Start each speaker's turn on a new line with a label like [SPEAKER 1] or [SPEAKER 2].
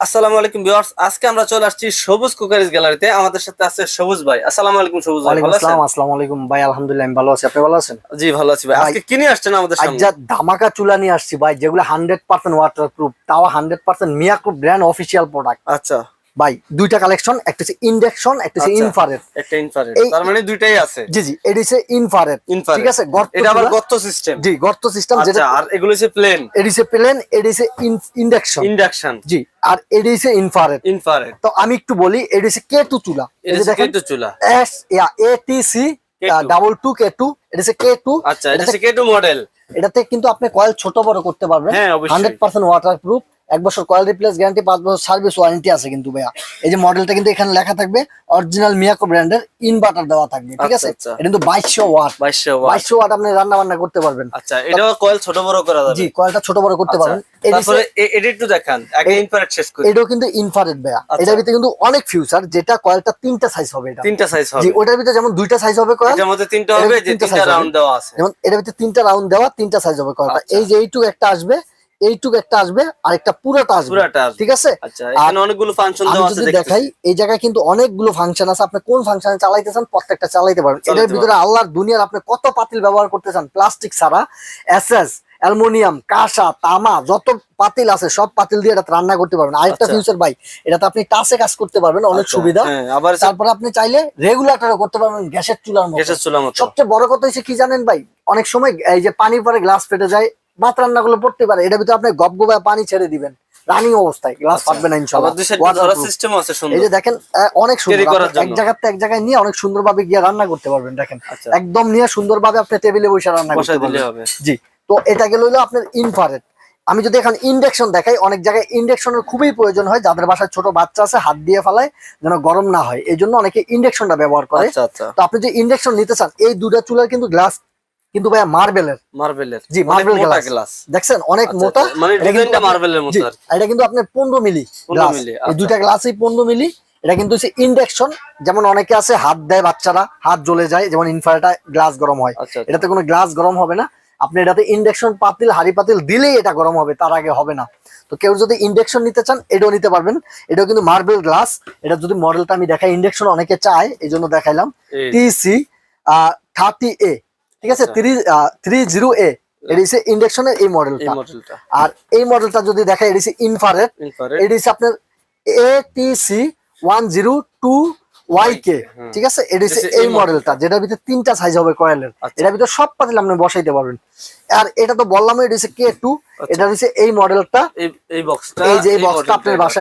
[SPEAKER 1] আসসালামু আলাইকুম ভিউয়ার্স আজকে আমরা চলে আসছি সবুজ কুকারিজ গ্যালারিতে। আমাদের সাথে আছে সবুজ ভাই। আসসালামু আলাইকুম সবুজ ভাই ভালো আছেন?
[SPEAKER 2] আসসালাম আলাইকুম। ভাই আলহামদুলিল্লাহ আমি ভালো আছি। আপনি ভালো আছেন?
[SPEAKER 1] জি ভালো আছি ভাই। আজকে কি নিয়ে আসছেন আমাদের সামনে?
[SPEAKER 2] যা ধামাকা চুলা নিয়ে আসছি ভাই যেগুলো হান্ড্রেড পার্সেন্ট ওয়াটারপ্রুফ তাও hundred percent Miyaku brand official product
[SPEAKER 1] আচ্ছা।
[SPEAKER 2] ভাই দুইটা কালেকশন একটা হচ্ছে ইন্ডাকশন একটা হচ্ছে
[SPEAKER 1] আচ্ছা।
[SPEAKER 2] ইনফারেট
[SPEAKER 1] একটা ইনফ্রারেড তার মানে দুইটাই আছে।
[SPEAKER 2] জি জি এটা হচ্ছে ইনফারেট ঠিক আছে? গর্ত
[SPEAKER 1] এটা আবার গর্ত সিস্টেম
[SPEAKER 2] জি গর্ত সিস্টেম যেটা
[SPEAKER 1] আচ্ছা আর এগুলো হচ্ছে প্লেন
[SPEAKER 2] এটা হচ্ছে প্লেন এটা হচ্ছে ইন্ডাকশন
[SPEAKER 1] ইন্ডাকশন
[SPEAKER 2] জি আর এটা হচ্ছে ইনফারেট
[SPEAKER 1] ইনফ্রারেড
[SPEAKER 2] তো আমি একটু বলি এটা হচ্ছে কে টু চুলা।
[SPEAKER 1] এটা হচ্ছে কেটু চুলা।
[SPEAKER 2] S A T C double two K two এটা হচ্ছে কে টু
[SPEAKER 1] আচ্ছা এটা হচ্ছে কেটু মডেল
[SPEAKER 2] এটাতে কিন্তু আপনি কয়েল ছোট বড় করতে পারবেন।
[SPEAKER 1] হ্যাঁ।
[SPEAKER 2] হান্ড্রেড পার্সেন্ট ওয়াটার প্রুফ এক বছর কয়েল রিপ্লেস গ্যারান্টি পাঁচ বছর সার্ভিস ওয়ারেন্টি আছে কিন্তু ভাইয়া। এই যে মডেলটা কিন্তু এখানে লেখা থাকবে অরিজিনাল মিয়াকো ব্র্যান্ডের ইনভার্টার দেওয়া থাকবে ঠিক
[SPEAKER 1] আচ্ছা,
[SPEAKER 2] আছে?
[SPEAKER 1] আচ্ছা।
[SPEAKER 2] এটা কিন্তু বাইশশো ওয়াট
[SPEAKER 1] বাইশশো ওয়াট
[SPEAKER 2] আপনি রান্না বান্না করতে পারবেন।
[SPEAKER 1] আচ্ছা এটাও কয়েল ছোট বড় করা যাবে।
[SPEAKER 2] জি কয়েলটা ছোট বড় করতে
[SPEAKER 1] আচ্ছা,
[SPEAKER 2] পারবেন।
[SPEAKER 1] এটা একটু দেখান আগে ইনফ্রারেড শেষ করি।
[SPEAKER 2] এটাও কিন্তু ইনফারেট ভাইয়া।
[SPEAKER 1] আচ্ছা।
[SPEAKER 2] এটার ভিতরে কিন্তু অনেক ফিউচার যেটা কয়েলটা তিনটা সাইজ হবে এটা।
[SPEAKER 1] তিনটা সাইজ হবে।
[SPEAKER 2] জি ওটার ভিতরে যেমন দুইটা সাইজ হবে কয়েল
[SPEAKER 1] এটার মধ্যে তিনটা হবে যে
[SPEAKER 2] তিনটা।
[SPEAKER 1] রাউন্ড দেওয়া আছে।
[SPEAKER 2] যেমন এটার ভিতরে তিনটা রাউন্ড দেওয়া তিনটা সাইজ হবে কয়েলটা।
[SPEAKER 1] আচ্ছা।
[SPEAKER 2] এই যে এইটুক একটা আসবে এইটুক একটা আসবে আর একটা পুরোটা আসবে। ঠিক আছে?
[SPEAKER 1] আচ্ছা অনেকগুলো ফাংশন
[SPEAKER 2] যদি দেখাই এই জায়গায় কিন্তু অনেকগুলো ফাংশন আছে। আপনি কোন ফাংশনে চালাইতেছেন প্রত্যেকটা চালাইতে পারবেন। এটার ভিতরে আল্লাহর দুনিয়ার আপনি কত পাতিল ব্যবহার করতেছেন প্লাস্টিক ছাড়া এসএস অ্যালুমিনিয়াম কাঁসা তামা যত পাতিল আছে সব পাতিল দিয়ে এটা রান্না করতে পারবেন। আরেকটা
[SPEAKER 1] আচ্ছা।
[SPEAKER 2] ফিউচার ভাই এটাতে আপনি টাচে কাজ করতে পারবেন অনেক
[SPEAKER 1] আচ্ছা,
[SPEAKER 2] সুবিধা।
[SPEAKER 1] হ্যাঁ, আবার
[SPEAKER 2] তারপরে আপনি চাইলে রেগুলেটরও করতে পারবেন গ্যাসের চুলার মতো।
[SPEAKER 1] গ্যাসের চুলা মতো।
[SPEAKER 2] সবচেয়ে বড় কথা হচ্ছে কি জানেন ভাই? অনেক সময় এই যে পানি পরে গ্লাস ফেটে যায় ভাত রান্না গুলো পড়তে পারে এটার ভিতরে আপনি গপ গপায় পানি ছেড়ে দিবেন। রানিং অবস্থায় গ্লাস ফাটবে না ইনশাআল্লাহ
[SPEAKER 1] সিস্টেম আছে
[SPEAKER 2] এই যে দেখেন অনেক সুন্দর। এক। জায়গা থেকে এক জায়গায় নিয়ে অনেক সুন্দরভাবে গিয়ে রান্না করতে পারবেন দেখেন।
[SPEAKER 1] আচ্ছা।
[SPEAKER 2] একদম নিয়ে সুন্দরভাবে আপনি টেবিলে বসে রান্না করতে পারবেন। জি। তো এটা গেল হলো আপনার ইনফারেট আমি যদি এখন ইন্ডাকশন দেখাই অনেক জায়গায় ইন্ডাকশনের খুবই প্রয়োজন হয় যাদের বাসায় ছোট বাচ্চা আছে হাত দিয়ে ফেলায় যেন গরম না হয়। এই জন্য অনেকে ইন্ডাকশনটা ব্যবহার করে।
[SPEAKER 1] আচ্ছা আচ্ছা।
[SPEAKER 2] তো আপনি যে ইন্ডাকশন নিতে চান এই দুটা চুলার কিন্তু গ্লাস কিন্তু ভাইয়া মার্বেলের
[SPEAKER 1] মার্বেলের
[SPEAKER 2] জি, glass।
[SPEAKER 1] গ্লাস
[SPEAKER 2] দেখছেন? অনেক
[SPEAKER 1] আচ্ছা,
[SPEAKER 2] মোটা।
[SPEAKER 1] আচ্ছা, মানে ডিজাইনটা মার্বেলের মতো
[SPEAKER 2] এটা কিন্তু আপনার পনেরো মিলি
[SPEAKER 1] 15 মিলি,
[SPEAKER 2] এই
[SPEAKER 1] আচ্ছা।
[SPEAKER 2] দুইটা গ্লাসই পনেরো মিলি। এটা কিন্তু হচ্ছে ইন্ডাকশন যেমন অনেকে আছে হাত দেয় বাচ্চারা হাত জ্বলে যায়। যেমন ইনফারেটা গ্লাস গরম হয়। এটাতে কোনো গ্লাস গরম হবে না। আপনি এটাতে ইন্ডাকশন পাতিল হাড়ি পাতিল দিলেই এটা গরম হবে তার আগে হবে না। তো কেউ যদি ইন্ডাকশন নিতে চান এটাও নিতে পারবেন। এটাও কিন্তু মার্বেল গ্লাস এটা যদি মডেলটা আমি দেখাই ইন্ডাকশন অনেকে চায় এই জন্য দেখাইলাম। টিসি থার্টি এ ঠিক আছে। থ্রি থ্রি জিরো এ এটা হচ্ছে ইন্ডাকশনের এই মডেলটা। আর এই মডেলটা যদি এটা হচ্ছে ইনফারেট
[SPEAKER 1] ইনফ্রারেড
[SPEAKER 2] এটা হচ্ছে আপনার one zero two Y K ঠিক আছে? এটা হচ্ছে এই মডেলটা যেটার ভিতরে তিনটা সাইজ হবে কয়েলের
[SPEAKER 1] আচ্ছা।
[SPEAKER 2] এটার ভিতরে সব পাতিল আপনি বসাইতে পারবেন। আর এটা তো বললাম এটা হচ্ছে কে টু। এটা হচ্ছে এই মডেলটা।
[SPEAKER 1] এই এই বক্সটা
[SPEAKER 2] এই যে এই বক্সটা আপনার বাসায়